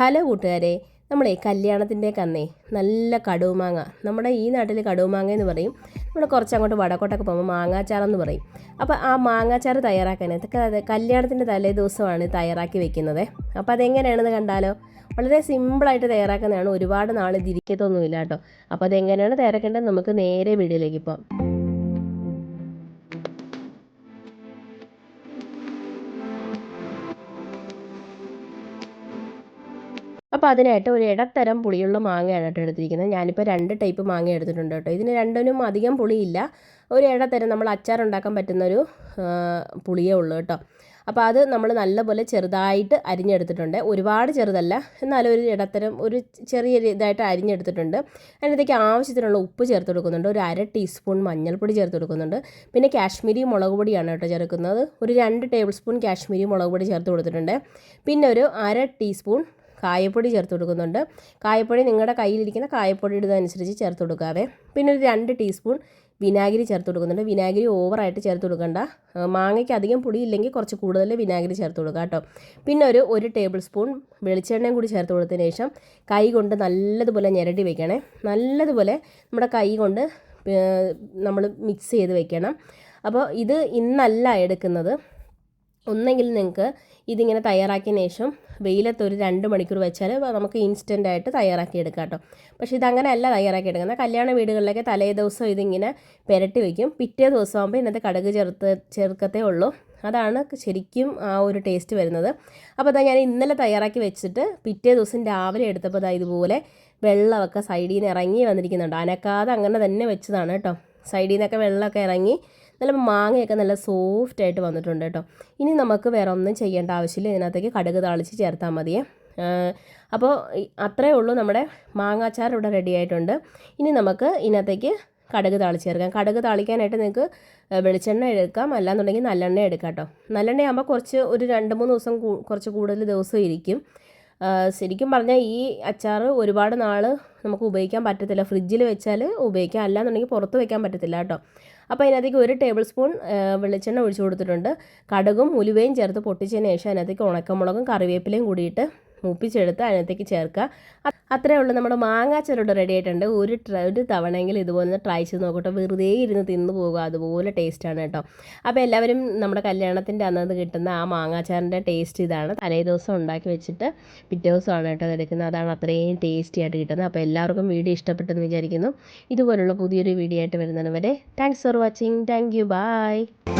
Hello കൂട്ടുകാരെ നമ്മളെ കല്യാണത്തിന്റെ കന്നേ നല്ല കടുമാങ്ങ. നമ്മുടെ ഈ നാട്ടിൽ കടുമാങ്ങ എന്ന് പറയും. നമ്മൾ കുറച്ചങ്ങോട്ട് വടക്കോട്ടൊക്കെ പോകുമ്പോൾ മാങ്ങാച്ചാറെന്ന് പറയും. അപ്പോൾ ആ മാങ്ങാച്ചാർ തയ്യാറാക്കാൻ അതൊക്കെ കല്യാണത്തിന്റെ തലേ ദിവസമാണ് തയ്യാറാക്കി വെക്കുന്നത്. അപ്പോൾ അതെങ്ങനെയാണെന്ന് കണ്ടാലോ? വളരെ സിമ്പിളായിട്ട് തയ്യാറാക്കുന്നതാണ്. ഒരുപാട് നാൾ തിരിക്കത്തൊന്നുമില്ല കേട്ടോ. അപ്പോൾ അതെങ്ങനെയാണ് തയ്യാറാക്കേണ്ടത്? നമുക്ക് നേരെ വീഡിയോയിലേക്ക് പോകാം. അപ്പോൾ അതിനായിട്ട് ഒരു ഇടത്തരം പുളിയുള്ള മാങ്ങയാണ് കേട്ടോ എടുത്തിരിക്കുന്നത്. ഞാനിപ്പോൾ രണ്ട് ടൈപ്പ് മാങ്ങ എടുത്തിട്ടുണ്ട് കേട്ടോ. ഇതിന് രണ്ടിനും അധികം പുളിയില്ല. ഒരു ഇടത്തരം നമ്മൾ അച്ചാർ ഉണ്ടാക്കാൻ പറ്റുന്നൊരു പുളിയേ ഉള്ളൂ കേട്ടോ. അപ്പോൾ അത് നമ്മൾ നല്ലപോലെ ചെറുതായിട്ട് അരിഞ്ഞെടുത്തിട്ടുണ്ട്. ഒരുപാട് ചെറുതല്ല എന്നാലും ഒരു ഇടത്തരം ഒരു ചെറിയ ഇതായിട്ട് അരിഞ്ഞെടുത്തിട്ടുണ്ട്. അതിനകത്തേക്ക് ആവശ്യത്തിനുള്ള ഉപ്പ് ചേർത്ത് കൊടുക്കുന്നുണ്ട്. ഒരു അര ടീസ്പൂൺ മഞ്ഞൾപ്പൊടി ചേർത്ത് കൊടുക്കുന്നുണ്ട്. പിന്നെ കാശ്മീരി മുളക് പൊടിയാണ് കേട്ടോ ചേർക്കുന്നത്. ഒരു രണ്ട് ടേബിൾ സ്പൂൺ കാശ്മീരി മുളക് പൊടി ചേർത്ത് കൊടുത്തിട്ടുണ്ട്. പിന്നെ ഒരു അര ടീസ്പൂൺ കായപ്പൊടി ചേർത്ത് കൊടുക്കുന്നുണ്ട്. കായപ്പൊടി നിങ്ങളുടെ കയ്യിലിരിക്കുന്ന കായപ്പൊടി ഇടുന്നതനുസരിച്ച് ചേർത്ത് കൊടുക്കാവേ. പിന്നെ ഒരു രണ്ട് ടീസ്പൂൺ വിനാഗിരി ചേർത്ത് കൊടുക്കുന്നുണ്ട്. വിനാഗിരി ഓവറായിട്ട് ചേർത്ത് കൊടുക്കണ്ട. മാങ്ങയ്ക്ക് അധികം പൊടി ഇല്ലെങ്കിൽ കുറച്ച് കൂടുതൽ വിനാഗിരി ചേർത്ത് കൊടുക്കുക കേട്ടോ. പിന്നെ ഒരു ഒരു ടേബിൾ സ്പൂൺ വെളിച്ചെണ്ണയും കൂടി ചേർത്ത് കൊടുത്തതിന് ശേഷം കൈ കൊണ്ട് നല്ലതുപോലെ ഞെരടി വെക്കണേ. നല്ലതുപോലെ നമ്മുടെ കൈ കൊണ്ട് നമ്മൾ മിക്സ് ചെയ്ത് വെക്കണം. അപ്പോൾ ഇത് ഇന്നല്ല എടുക്കുന്നത്. ഒന്നെങ്കിൽ നിങ്ങൾക്ക് ഇതിങ്ങനെ തയ്യാറാക്കിയതിന് ശേഷം വെയിലത്ത് ഒരു രണ്ട് മണിക്കൂർ വെച്ചാൽ നമുക്ക് ഇൻസ്റ്റന്റ് ആയിട്ട് തയ്യാറാക്കി എടുക്കാം കേട്ടോ. പക്ഷേ ഇതങ്ങനെയല്ല തയ്യാറാക്കി എടുക്കുന്നത്. കല്യാണ വീടുകളിലൊക്കെ തലേ ദിവസം ഇതിങ്ങനെ പുരട്ടി വയ്ക്കും പിറ്റേ ദിവസം ആകുമ്പോൾ ഇന്നത്തെ കടുക് ചേർത്ത് ചേർക്കത്തേ ഉള്ളൂ. അതാണ് ശരിക്കും ആ ഒരു ടേസ്റ്റ് വരുന്നത്. അപ്പോൾ അതാ ഞാൻ ഇന്നലെ തയ്യാറാക്കി വെച്ചിട്ട് പിറ്റേ ദിവസം രാവിലെ എടുത്തപ്പോൾ അതാ ഇതുപോലെ വെള്ളമൊക്കെ സൈഡിൽ നിന്ന് ഇറങ്ങി വന്നിരിക്കുന്നുണ്ട്. അനക്കാതെ അങ്ങനെ തന്നെ വെച്ചതാണ് കേട്ടോ. സൈഡിൽ നിന്നൊക്കെ വെള്ളമൊക്കെ ഇറങ്ങി നല്ല മാങ്ങയൊക്കെ നല്ല സോഫ്റ്റ് ആയിട്ട് വന്നിട്ടുണ്ട് കേട്ടോ. ഇനി നമുക്ക് വേറെ ഒന്നും ചെയ്യേണ്ട ആവശ്യമില്ല. ഇതിനകത്തേക്ക് കടുക് താളിച്ച് ചേർത്താൽ മതിയേ അപ്പോൾ അത്രയേ ഉള്ളൂ നമ്മുടെ മാങ്ങാച്ചാർ ഇവിടെ റെഡി ആയിട്ടുണ്ട്. ഇനി നമുക്ക് ഇതിനകത്തേക്ക് കടുക് താളിച്ച് ചേർക്കാം. കടുക് താളിക്കാനായിട്ട് നിങ്ങൾക്ക് വെളിച്ചെണ്ണ എടുക്കാം. അല്ലാന്നുണ്ടെങ്കിൽ നല്ലെണ്ണ എടുക്കാം കേട്ടോ. നല്ലെണ്ണയാകുമ്പോൾ കുറച്ച് ഒരു രണ്ട് മൂന്ന് ദിവസം കുറച്ച് കൂടുതൽ ദിവസം ഇരിക്കും. ശരിക്കും പറഞ്ഞാൽ ഈ അച്ചാർ ഒരുപാട് നാൾ നമുക്ക് ഉപയോഗിക്കാൻ പറ്റത്തില്ല. ഫ്രിഡ്ജിൽ വെച്ചാൽ ഉപയോഗിക്കാം. അല്ലാന്നുണ്ടെങ്കിൽ പുറത്ത് വെക്കാൻ പറ്റത്തില്ല കേട്ടോ. അപ്പോൾ അതിനകത്തേക്ക് ഒരു ടേബിൾ സ്പൂൺ വെളിച്ചെണ്ണ ഒഴിച്ചു കൊടുത്തിട്ടുണ്ട്. കടുകും ഉലുവയും ചേർത്ത് പൊട്ടിച്ചതിന് ശേഷം അതിനകത്തേക്ക് ഉണക്കമുളകും കറിവേപ്പിലയും കൂടിയിട്ട് മൂപ്പിച്ചെടുത്ത് അതിനകത്തേക്ക് ചേർക്കുക. അത്രേ ഉള്ളൂ. നമ്മുടെ മാങ്ങാച്ചരോട് റെഡി ആയിട്ടുണ്ട്. ഒരു ഒരു തവണയെങ്കിലും ഇതുപോലെ ട്രൈ ചെയ്ത് നോക്കട്ടെ. വെറുതെ ഇരുന്ന് തിന്നു പോകുക. അതുപോലെ ടേസ്റ്റാണ് കേട്ടോ. അപ്പോൾ എല്ലാവരും നമ്മുടെ കല്യാണത്തിന്റെ അന്നത് കിട്ടുന്ന ആ മാങ്ങാച്ചാറിന്റെ ടേസ്റ്റ് ഇതാണ്. തലേ ദിവസം ഉണ്ടാക്കി വെച്ചിട്ട് പിറ്റേ ദിവസമാണ് കേട്ടോ എടുക്കുന്നത്. അതാണ് അത്രയും ടേസ്റ്റി ആയിട്ട് കിട്ടുന്നത്. അപ്പോൾ എല്ലാവർക്കും വീഡിയോ ഇഷ്ടപ്പെട്ടെന്ന് വിചാരിക്കുന്നു. ഇതുപോലുള്ള പുതിയൊരു വീഡിയോ ആയിട്ട് വരുന്നതിന് വരെ thanks for watching thank you bye